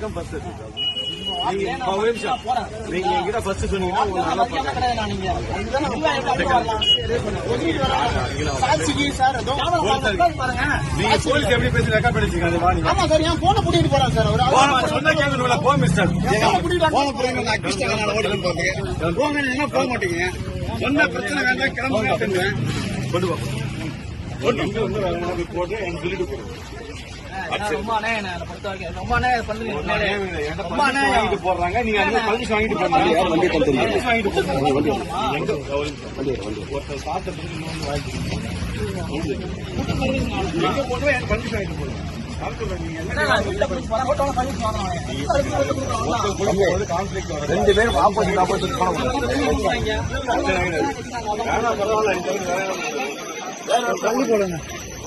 எல்லாத்துக்கும் பஸ் நீங்க என்கிட்ட பஸ் சொன்னீங்கன்னா நீங்க போலீஸ் எப்படி பேசி ரெக்கார்ட் பண்ணி வச்சுக்கோங்க வா நீங்க. ஆமா சார் என் போன கூட்டிட்டு போறான் சார். ஒரு போன சொன்ன கேட்கணும்ல. போ மிஸ்டர் போன கூட்டிட்டு போன பிறகு நான் அக்கிஷ்டகனால ஓடிட்டு போறீங்க போங்க. என்ன போக மாட்டீங்க? சொன்ன பிரச்சனை வேண்டாம் கிளம்புங்க கொண்டு போ கொண்டு இங்க வந்து வேற மாதிரி போட்டு எனக்கு சொல்லிட்டு போறோம் ரொம்ப அநியாயம் என்னை பொறுத்த வரைக்கும். ரொம்ப அநியாயம் உண்மையிலே. ரொம்ப அநியாயம் வாங்கிட்டு போடுறாங்க நீங்க அங்க பர்மிஷன் வாங்கிட்டு. பர்மிஷன் வாங்கிட்டு எங்க? ஒருத்தர் சாப்பிட்டு இன்னொன்று வாங்கிட்டு எங்க போடுவோம் எனக்கு பர்மிஷன் வாங்கிட்டு ரெண்டு பேரும் ஆப்போசிட் ஆப்போசிட் போன வேற போடுங்க.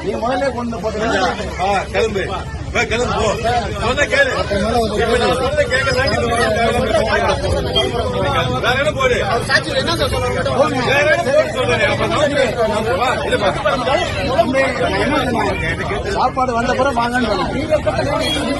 நீ முதல்ல கொண்டு கிளம்பு கிளம்பு சொன்ன கேளு சொன்ன போடு வேற போடு சொல்றேன் சாப்பாடு வந்த பிறகு வாங்கன்னு சொல்லுங்க.